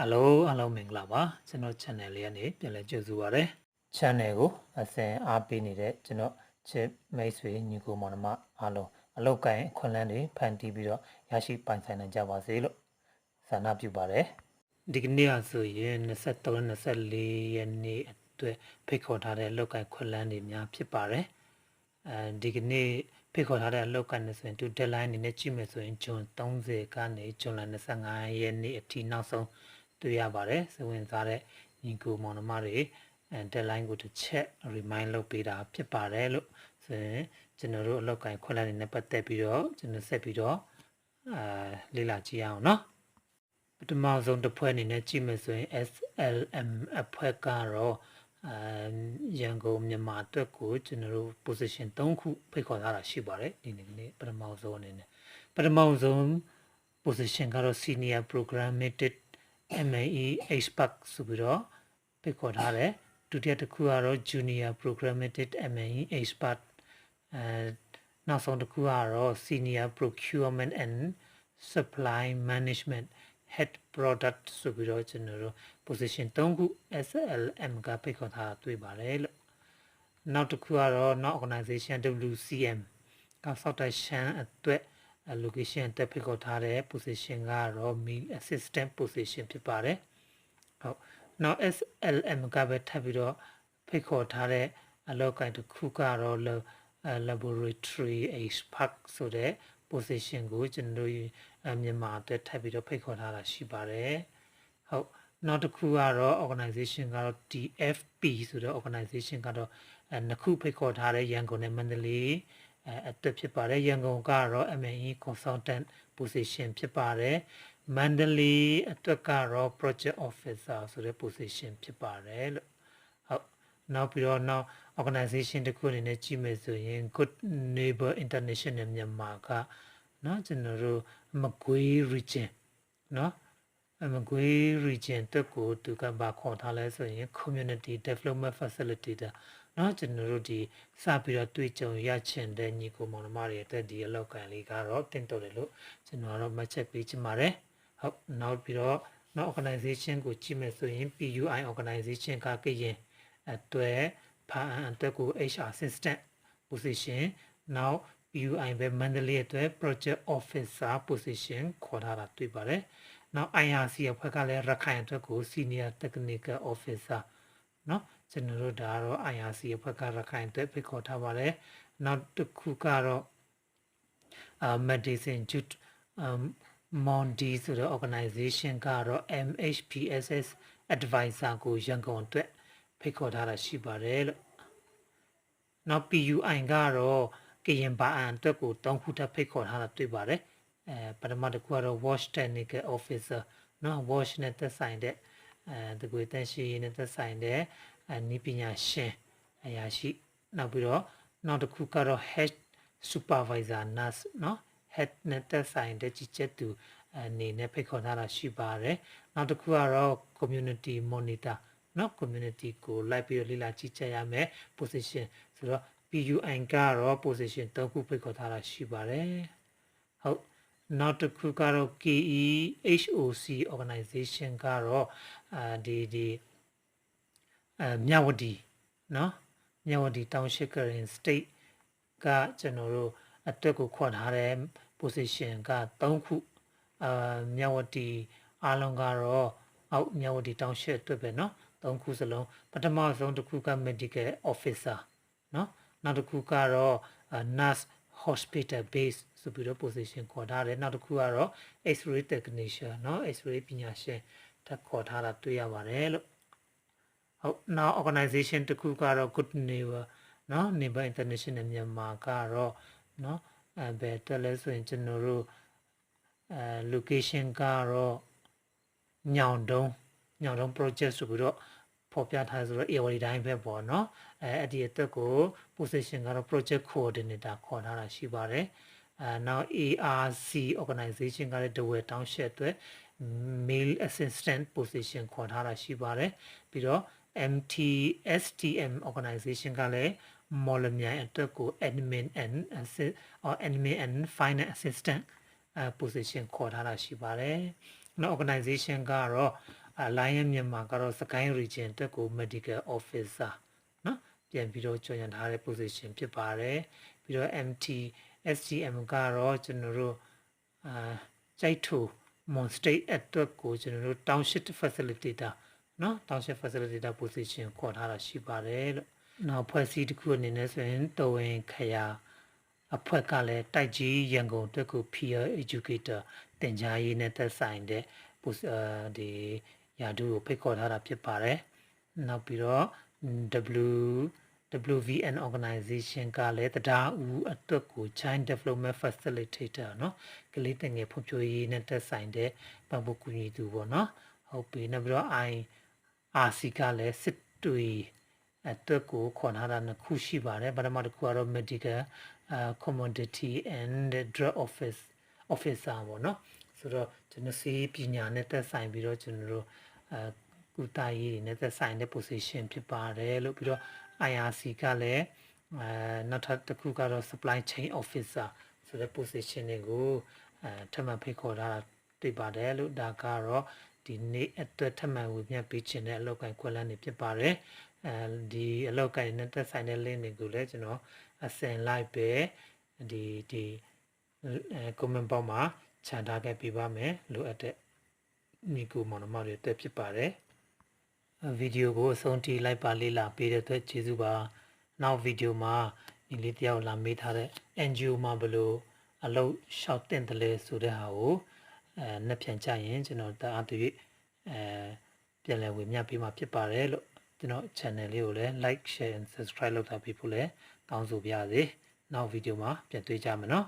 ဟယ်လိုအားလုံးမင်္ဂလာပါကျွန်တော် channel လေးကနေပြန်လည်ကြိုဆိုပါရစေ channel ကိုအစဉ်အားပေးနေတဲ့ကျွန်တော်ချစ်မိတ်ဆွေညီကိုမောင်နှမအားလုံးအလောက်ကိုင်းအခွင့်အလမ်းတွေဖန်တီးပြီးတော့ရရှိပိုင်ဆိုင်နိုင်ကြပါစေလို့ဆန္ဒပြုပါတယ်ဒီကနေ့အဆိုရင်23 24ရက်နေ့အတွက်ဖိတ်ခေါ်ထားတဲ့လောက်ကိုင်းခွင့်လန်းတွေများဖြစ်ပါတယ်အဲဒီကနေ့ဖိတ်ခေါ်ထားတဲ့အလောက်ကိုင်းနေဆိုရင်သူ deadline အနေနဲ့ကြည့်မယ်ဆိုရင်ဂျွန်30ကနေဂျွန်လ25ရက်နေ့အထိနောက်ဆုံး တွေ့ရပါတယ်စဝင်စားတဲ့ညီကိုမောင်နှမတွေအဲ deadline ကိုတစ်ချက် remind လုပ်ပေးတာဖြစ်ပါတယ်လို့ဆိုရင်ကျွန်တော်တို့အလောက်ကိုင်းခွင့်လန်းတွေနဲ့ပတ်သက်ပြီးတော့ကျွန်တော်ဆက်ပြီးတော့အာလေ့လာကြည့်အောင်เนาะ ပထမဆုံးတစ်ဖွဲ့အနေနဲ့ကြည့်မယ်ဆိုရင် SLM အဖွဲ့ကတော့အမ်ရန်ကုန်မြန်မာအတွက်ကိုကျွန်တော်တို့ position 3ခုဖိတ်ခေါ်ထားတာရှိပါတယ်ဒီနေ့နေ့ပထမဆုံးအနေနဲ့ပထမဆုံး position ကတော့ senior programmatic MAE expert ဆိုပြီးတော့ဖိတ်ခေါ်ထားတယ်ဒုတိယတစ်ခုကတော့ junior programmatic MAE expert အဲနောက်ဆုံးတစ်ခုကတော့ senior procurement and supply management head product ဆိုပြီးတော့ကျွန်တော်တို့ position 3ခု SLM ကဖိတ်ခေါ်ထားတာတွေ့ပါတယ်လို့နောက်တစ်ခုကတော့ not organization WCM က software ရှမ်းအတွက် location အတွက်ဖိတ်ခေါ်ထားတဲ့ position ကတော့ meal assistant position ဖြစ်ပါတယ်ဟုတ်နောက် SLM ကပဲထပ်ပြီးတော့ဖိတ်ခေါ်ထားတဲ့အလောက်ကိုင်းတစ်ခုကတော့ laboratory expert ဆိုတဲ့ position ကိုကျွန်တော်တို့မြန်မာအတွက်ထပ်ပြီးတော့ဖိတ်ခေါ်ထားတာရှိပါတယ်ဟုတ်နောက်တစ်ခုကတော့ organization ကတော့ TFP ဆိုတဲ့ organization ကတော့အဲနှစ်ခုဖိတ်ခေါ်ထားတဲ့ရန်ကုန်နဲ့မန္တလေး အဲအတွက်ဖြစ်ပါတယ်ရန်ကုန်ကတော့ MNE consultant position ဖြစ်ပါတယ်မန္တလေးအတွက်ကတော့ project officer ဆိုတဲ့ position ဖြစ်ပါတယ်လို့ဟုတ်နောက်ပြီးတော့နောက် organization တစ်ခုအနေနဲ့ကြည့်မယ်ဆိုရင် Good Neighbor International မြန်မာကเนาะကျွန်တော်တို့မကွေး region เนาะမကွေး region တက်ကိုသူကဘာခေါ်ထားလဲဆိုရင် community development facilitator เนาะကျွန်တော်တို့ဒီစပြီးတော့တွေ့ကြုံရချင်တဲ့ညီကိုမောင်နှမတွေအတွက်ဒီအလောက်ကန်လေးကတော့တင့်တော်တယ်လို့ကျွန်တော်တော့မှတ်ချက်ပေးချင်ပါတယ်ဟုတ်နောက်ပြီးတော့နောက် organization ကိုကြည့်မယ်ဆိုရင် PUI organization ကကရင်အတွက်ဖာအတွက်ကို HR assistant position နောက် PUI ပဲမန္တလေးအတွက် project officer position ခေါ်ထားတာတွေ့ပါတယ်။နောက် IRC အဖွဲ့ကလည်းရခိုင်အတွက်ကို senior technical officer เนาะ ကျွန်တော်တို့ဒါကတော့ IRC အဖွဲ့ကရခိုင်အတွက်ဖိတ်ခေါ်ထားပါတယ်နောက်တစ်ခုကတော့အာ Medicine Jute Mondi ဆိုတဲ့ organization ကတော့ MHPSS advisor ကိုရန်ကုန်အတွက်ဖိတ်ခေါ်ထားတာရှိပါတယ်လို့နောက် PUI ကတော့ကရင်ဘာအန်အတွက်ကိုတောင်းခုထပ်ဖိတ်ခေါ်ထားတာတွေ့ပါတယ်အဲပထမတစ်ခုကတော့ Wash Technical Officer နော် Wash နဲ့သက်ဆိုင်တဲ့အဲတကွေတန့်ရှင်းရေးနဲ့သက်ဆိုင်တဲ့ အဲနည်းပညာရှင်အရာရှိနောက်ပြီးတော့နောက်တစ်ခုကတော့ head supervisor nurse เนาะ head နဲ့သက်ဆိုင်တဲ့ကြီးချက်သူအနေနဲ့ဖိတ်ခေါ်ထားတာရှိပါတယ်နောက်တစ်ခုကတော့ community monitor เนาะ community ကိုလိုက်ပြီးတော့လေ့လာကြည့်ချက်ရမယ် position ဆိုတော့ PUI ကတော့ position 3ခုဖိတ်ခေါ်ထားတာရှိပါတယ်ဟုတ်နောက်တစ်ခုကတော့ KE HOC organization ကတော့အာဒီဒီ အဲမြဝတီเนาะမြဝတီ township current state ကကျွန်တော်တို့အတွက်ကိုခွတ်ထားတဲ့ position က3ခုအာမြဝတီအားလုံးကတော့အောက်မြဝတီ township အတွက်ပဲเนาะ3ခုစလုံးပထမဆုံးတစ်ခုက medical officer เนาะနောက်တစ်ခုကတော့ nurse hospital base ဆိုပြီးတော့ position ခေါ်ထားတယ်နောက်တစ်ခုကတော့ x-ray technician เนาะ x-ray ပညာရှင်တက်ခေါ်ထားတာတွေ့ရပါတယ်လို့ ဟုတ်နောက် organization တစ်ခုကတော့ good neighbor เนาะ neighbor international မြန်မာကတော့เนาะအဲဘယ်တက်လဲဆိုရင်ကျွန်တော်တို့အဲ location ကတော့ညောင်တုံးညောင်တုံး project ဆိုပြီးတော့ဖော်ပြထားဆိုတော့ AWD တိုင်းပဲပေါ့နော်အဲအဲ့ဒီအတွက်ကို position ကတော့ project coordinator ခေါ်ထားတာရှိပါတယ်အဲနောက် ARC organization ကလည်း Dewey Township အတွက် mail assistant position ခေါ်ထားတာရှိပါတယ်ပြီးတော့ MTSTM organization ကလည်းမော်လမြိုင်အတွက်ကို admin and assist or admin and finance assistant position ခေါ်ထားတာရှိပါတယ်နောက် organization ကတော့ Alliance မြန်မာကတော့ Sky Region တက်ကို Medical Officer နော်ပြန်ပြီးတော့ကြော်ညာထားတဲ့ position ဖြစ်ပါတယ်ပြီးတော့ MT SGM ကတော့ကျွန်တော်တို့အာကြိုက်ထူ Mon State အတွက်ကိုကျွန်တော်တို့ Township Facilitator နော် Township Facilitator position ခေါ်ထားတာရှိပါတယ်လို့နောက်ဖွဲ့စည်းတစ်ခုအနေနဲ့ဆိုရင်တော်ဝင်ခရာအဖွဲ့ကလည်းတိုက်ကြီးရန်ကုန်အတွက်ကို peer educator တင် जा ရေးနဲ့သက်ဆိုင်တဲ့ post ဒီယာဒူကိုဖိတ်ခေါ်ထားတာဖြစ်ပါတယ်နောက်ပြီးတော့ W WVN organization ကလည်းတရားဦးအတွက်ကို Child Development Facilitator เนาะကလေးတငယ်ဖွံ့ဖြိုးရေးနဲ့သက်ဆိုင်တဲ့ပံ့ပိုးကူညီသူပေါ့เนาะဟုတ်ပြီနောက်ပြီးတော့ I RC ကလည်းစစ်တွေအတွက်ကိုခေါ်ထားတာနှစ်ခုရှိပါတယ်ပထမတစ်ခုကတော့ medical uh, commodity and drug office officer ပေါ့နော်ဆိုတော့ကျွန်တော်စီးပညာနဲ့သက်ဆိုင်ပြီးတော့ကျွန်တော်တို့အဲကုသရေးတွေနဲ့သက်ဆိုင်တဲ့ position ဖြစ်ပါတယ်လို့ပြီးတော့ IRC ကလည်းအဲနောက်ထပ်တစ်ခုကတော့ supply chain officer ဆိုတဲ့ position တွေကိုအဲထပ်မံဖိတ်ခေါ်ထားတာတွေ့ပါတယ်လို့ဒါကတော့ ဒီနေ့အတွက်ထပ်မံဝင်မြတ်ပေးခြင်းတဲ့အလောက်ကိုင်ခွဲလန်းနေဖြစ်ပါတယ်အဲဒီအလောက်ကိုင်နဲ့သက်ဆိုင်တဲ့ link တွေကိုလည်းကျွန်တော်အစင်လိုက်ပဲဒီဒီအဲ comment box မှာခြံထားခဲ့ပြပါမယ်လိုအပ်တဲ့ညီကိုမောင်နှမတွေတက်ဖြစ်ပါတယ်ဗီဒီယိုကိုအဆုံးထိလိုက်ပါလေ့လာပေးတဲ့အတွက်ကျေးဇူးပါနောက်ဗီဒီယိုမှာညီလေးတယောက်လာမေးထားတဲ့ NGO မှာဘလို့အလုပ်ရှောက်တင်တယ်လဲဆိုတဲ့ဟာကို အဲနှစ်ပြန်ကြရင်ကျွန်တော်တအားတူအဲပြန်လည်ဝင်မြပေးမှာဖြစ်ပါတယ်လို့ကျွန်တော် channel လေးကိုလည်း like share and subscribe လုပ်ထားပေးဖို့လည်းတောင်းဆိုပါရစေနောက်ဗီဒီယိုမှာပြန်တွေ့ကြမယ်နော်